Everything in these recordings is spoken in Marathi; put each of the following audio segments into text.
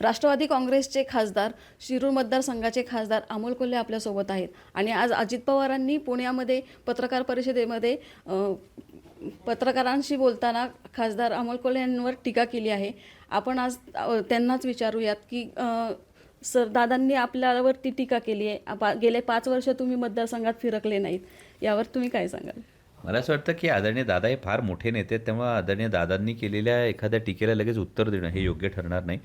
राष्ट्रवादी काँग्रेसचे खासदार शिरूर मतदारसंघाचे खासदार अमोल कोल्हे आपल्यासोबत आहेत. आणि आज अजित पवारांनी पुण्यामध्ये पत्रकार परिषदेमध्ये पत्रकारांशी बोलताना खासदार अमोल कोल्हे यांवर टीका केली आहे. आपण आज त्यांनाच विचारूयात की सर दादांनी आपल्यावर ती टीका केली आहे. पा गेले पाच वर्ष तुम्ही मतदारसंघात फिरकले नाहीत. यावर तुम्ही काय सांगाल? मला असं वाटतं की आदरणीय दादा हे फार मोठे नेते आहेत. तेव्हा आदरणीय दादांनी केलेल्या एखाद्या टीकेला लगेच उत्तर देणं हे योग्य ठरणार नाही.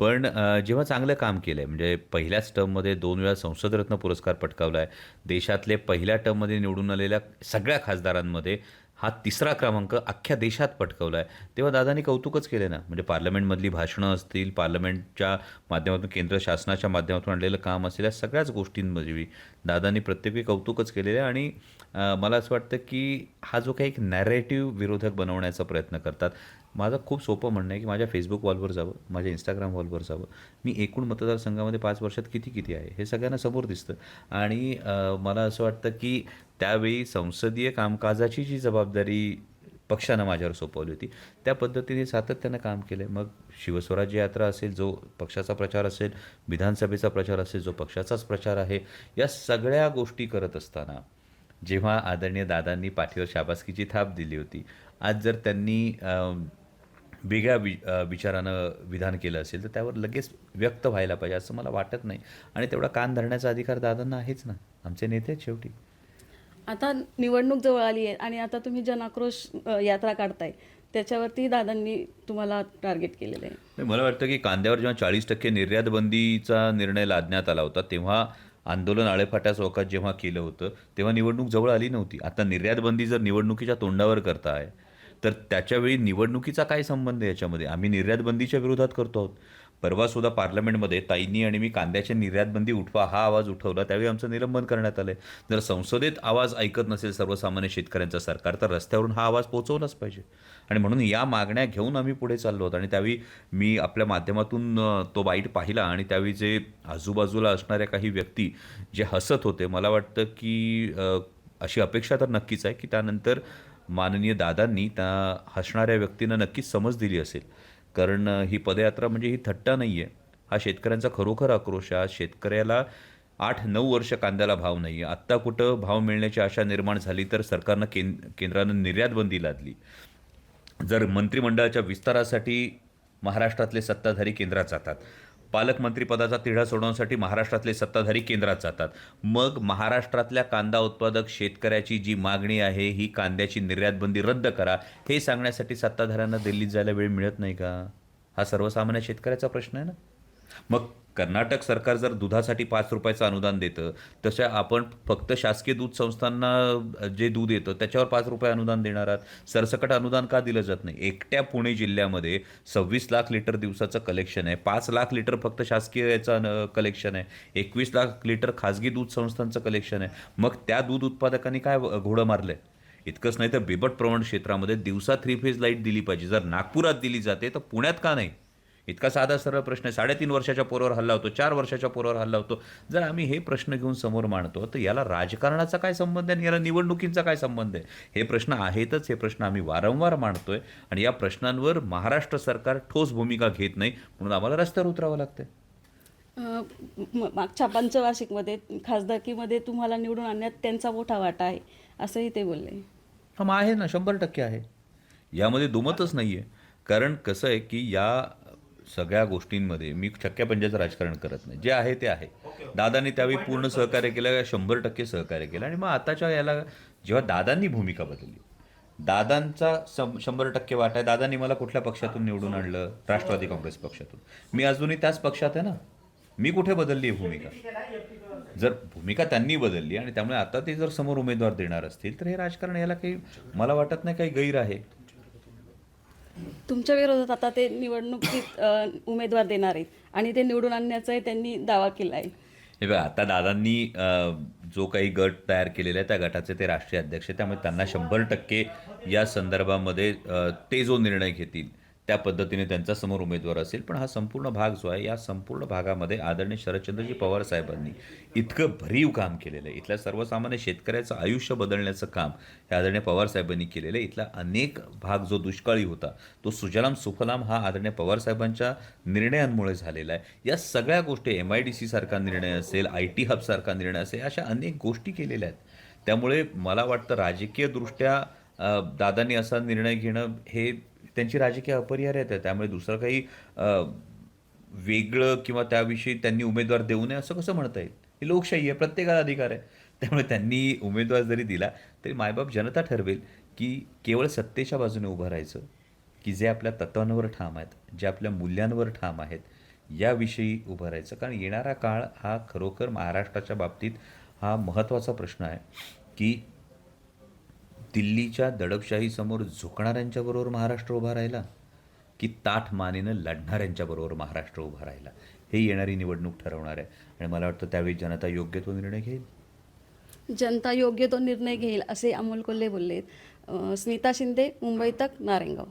पण अ, जेव्हा चांगलं काम केलं आहे म्हणजे पहिल्याच टर्ममध्ये दोन वेळा संसदरत्न पुरस्कार पटकावला आहे देशातले पहिल्या टर्ममध्ये निवडून आलेल्या सगळ्या खासदारांमध्ये हा तिसरा क्रमांक अख्ख्या देशात पटकवला आहे तेव्हा दादांनी कौतुकच केले ना? म्हणजे पार्लमेंटमधली भाषणं असतील पार्लमेंटच्या माध्यमातून केंद्र शासनाच्या माध्यमातून आणलेलं काम असेल या सगळ्याच गोष्टींमध्ये दादांनी प्रत्येकी कौतुकच केलेलं आहे. आणि अ, मला असं वाटतं की हा जो काही एक नॅरेटिव्ह विरोधक बनवण्याचा प्रयत्न करतात माझं खूप सोपं म्हणणं आहे की माझ्या फेसबुक वॉलवर जावं माझ्या इंस्टाग्राम वॉलवर जावं. मी एकूण मतदारसंघामध्ये पाच वर्षात किती किती आहे हे सगळ्यांना समोर दिसतं. आणि मला असं वाटतं की त्यावेळी संसदीय कामकाजाची जी जबाबदारी पक्षानं माझ्यावर सोपवली होती त्या पद्धतीने सातत्यानं काम केलं आहे मग शिवस्वराज्य यात्रा असेल जो पक्षाचा प्रचार असेल विधानसभेचा प्रचार असेल जो पक्षाचाच प्रचार आहे या सगळ्या गोष्टी करत असताना जेव्हा आदरणीय दादांनी पाठीवर शाबासकीची थाप दिली होती आज जर त्यांनी वेगळ्या वि विचारानं विधान केलं असेल तर त्यावर लगेच व्यक्त व्हायला पाहिजे असं मला वाटत नाही. आणि तेवढा कान धरण्याचा अधिकार दादांना आहेच ना. आमचे नेते शेवटी. आता निवडणूक जवळ आली आहे आणि आता तुम्ही जनाक्रोश यात्रा काढताय. त्याच्यावरती दादांनी तुम्हाला टार्गेट केलेलं आहे. मला वाटतं की कांद्यावर जेव्हा चाळीस टक्के निर्यात बंदीचा निर्णय लादण्यात आला होता तेव्हा आंदोलन आळेफाट्या चौकात जेव्हा केलं होतं तेव्हा निवडणूक जवळ आली नव्हती. आता निर्यात बंदी जर निवडणुकीच्या तोंडावर करताय तर त्याच्यावेळी निवडणुकीचा काय संबंध आहे याच्यामध्ये? आम्ही निर्यातबंदीच्या विरोधात करतो आहोत. परवासुद्धा पार्लमेंटमध्ये ताईंनी आणि मी कांद्याच्या निर्यातबंदी उठवा हा आवाज उठवला. त्यावेळी आमचं निलंबन करण्यात आलं जर संसदेत आवाज ऐकत नसेल सर्वसामान्य शेतकऱ्यांचा सरकार तर रस्त्यावरून हा आवाज पोहोचवलाच पाहिजे. आणि म्हणून या मागण्या घेऊन आम्ही पुढे चाललो आहोत. आणि त्यावेळी मी आपल्या माध्यमातून तो बाईट पाहिला आणि त्यावेळी जे आजूबाजूला असणाऱ्या काही व्यक्ती जे हसत होते मला वाटतं की अशी अपेक्षा तर नक्कीच आहे की त्यानंतर माननीय दादांनी त्या हसणाऱ्या व्यक्तींना नक्कीच समज दिली असेल. कारण ही पदयात्रा म्हणजे ही थट्टा नाही आहे हा शेतकऱ्यांचा खरोखर आक्रोश आहे. शेतकऱ्याला आठ नऊ वर्ष कांद्याला भाव नाही आहे आत्ता कुठं भाव मिळण्याची आशा निर्माण झाली तर सरकारनं केंद केंद्रानं निर्यात बंदी लादली. जर मंत्रिमंडळाच्या विस्तारासाठी महाराष्ट्रातले सत्ताधारी केंद्रात जातात. पालकमंत्रीपदाचा तिढा सोडवण्यासाठी महाराष्ट्रातले सत्ताधारी केंद्रात जातात. मग महाराष्ट्रातल्या कांदा उत्पादक शेतकऱ्याची जी मागणी आहे ही कांद्याची निर्यातबंदी रद्द करा हे सांगण्यासाठी सत्ताधाऱ्यांना दिल्लीत जायला वेळ मिळत नाही का? हा सर्वसामान्य शेतकऱ्याचा प्रश्न आहे ना? मग कर्नाटक सरकार जर दुधासाठी पाच रुपयाचं अनुदान देतं तशा आपण फक्त शासकीय दूध संस्थांना जे दूध येतं त्याच्यावर पाच रुपये अनुदान देणार आहात. सरसकट अनुदान का दिलं जात नाही? एकट्या पुणे जिल्ह्यामध्ये सव्वीस लाख लिटर दिवसाचं कलेक्शन आहे. पाच लाख लिटर फक्त शासकीय याचं कलेक्शन आहे. एकवीस लाख लिटर खाजगी दूध संस्थांचं कलेक्शन आहे. मग त्या दूध उत्पादकांनी काय घोडं मारलंय? इतकंच नाही तर बिबट प्रवण क्षेत्रामध्ये दिवसा थ्री फेज लाइट दिली पाहिजे. जर नागपुरात दिली जाते तर पुण्यात का नाही? इतका साधा सरळ प्रश्न आहे. साडेतीन वर्षाच्या पोरावर हल्ला होतो चार वर्षाच्या पोरावर हल्ला होतो. जर आम्ही हे प्रश्न घेऊन समोर मांडतो तर याला राजकारणाचा काय संबंध आहे आणि याला निवडणुकींचा काय संबंध आहे? हे प्रश्न आहेतच. हे प्रश्न आम्ही वारंवार मांडतोय आणि या प्रश्नांवर महाराष्ट्र सरकार ठोस भूमिका घेत नाही म्हणून आम्हाला रस्त्यावर उतरावं लागतंय. मागच्या पंचवार्षिकमध्ये खासदारकीमध्ये तुम्हाला निवडून आणण्यात त्यांचा मोठा वाटा आहे असंही ते बोलले. हा मग आहे ना शंभर टक्के आहे. यामध्ये दुमतच नाही आहे कारण कसं आहे की या सगळ्या गोष्टींमध्ये मी छक्क्या पंजाचं राजकारण करत नाही. जे आहे ते आहे. दादांनी त्यावेळी पूर्ण सहकार्य केलं शंभर टक्के सहकार्य केलं आणि मग आताच्या याला जेव्हा दादांनी भूमिका बदलली दादांचा शंभर टक्के वाटा आहे. दादांनी मला कुठल्या पक्षातून निवडून आणलं? राष्ट्रवादी काँग्रेस पक्षातून. मी अजूनही त्याच पक्षात आहे ना. मी कुठे बदलली आहे भूमिका? जर भूमिका त्यांनी बदलली आणि त्यामुळे आता ते जर समोर उमेदवार देणार असतील तर हे राजकारण याला काही मला वाटत नाही काही गैर आहे. तुमच्या विरोधात आता ते निवडणुकीत उमेदवार देणार आहेत आणि ते निवडून आणण्याचाही त्यांनी दावा केला आहे. हे बघा आता दादांनी जो काही गट तयार केलेला आहे त्या गटाचे ते राष्ट्रीय अध्यक्ष त्यामुळे त्यांना शंभर टक्के या संदर्भामध्ये ते जो निर्णय घेतील त्या पद्धतीने त्यांच्यासमोर उमेदवार असेल पण हा संपूर्ण भाग जो आहे या संपूर्ण भागामध्ये आदरणीय शरदचंद्रजी पवार साहेबांनी इतकं भरीव काम केलेलं आहे. इथल्या सर्वसामान्य शेतकऱ्याचं आयुष्य बदलण्याचं काम हे आदरणीय पवार साहेबांनी केलेलं आहे. इथला अनेक भाग जो दुष्काळी होता तो सुजलाम सुफलाम हा आदरणीय पवार साहेबांच्या निर्णयांमुळे झालेला आहे. या सगळ्या गोष्टी एम आय डी सी सारखा निर्णय असेल आय टी हबसारखा निर्णय असेल अशा अनेक गोष्टी केलेल्या आहेत. त्यामुळे मला वाटतं राजकीयदृष्ट्या दादांनी असा निर्णय घेणं हे त्यांची राजकीय अपरिहार्यता आहे त्यामुळे दुसरं काही वेगळं किंवा त्याविषयी त्यांनी उमेदवार देऊ नये असं कसं म्हणता येईल? ही लोकशाही आहे प्रत्येकाला अधिकार आहे. त्यामुळे त्यांनी उमेदवार जरी दिला तरी मायबाप जनता ठरवेल की केवळ सत्तेच्या बाजूने उभं राहायचं की जे आपल्या तत्वांवर ठाम आहेत जे आपल्या मूल्यांवर ठाम आहेत याविषयी उभं राहायचं. कारण येणारा काळ हा खरोखर महाराष्ट्राच्या बाबतीत हा महत्त्वाचा प्रश्न आहे की दिल्लीच्या दडपशाहीसमोर झुकणाऱ्यांच्याबरोबर महाराष्ट्र उभा राहिला की ताठ मानेनं लढणाऱ्यांच्याबरोबर महाराष्ट्र उभा राहिला? हे येणारी निवडणूक ठरवणार आहे. आणि मला वाटतं त्यावेळी जनता योग्य तो निर्णय घेईल. जनता योग्य तो निर्णय घेईल असे अमोल कोल्हे बोलले स्मिता शिंदे मुंबई तक नारायणगाव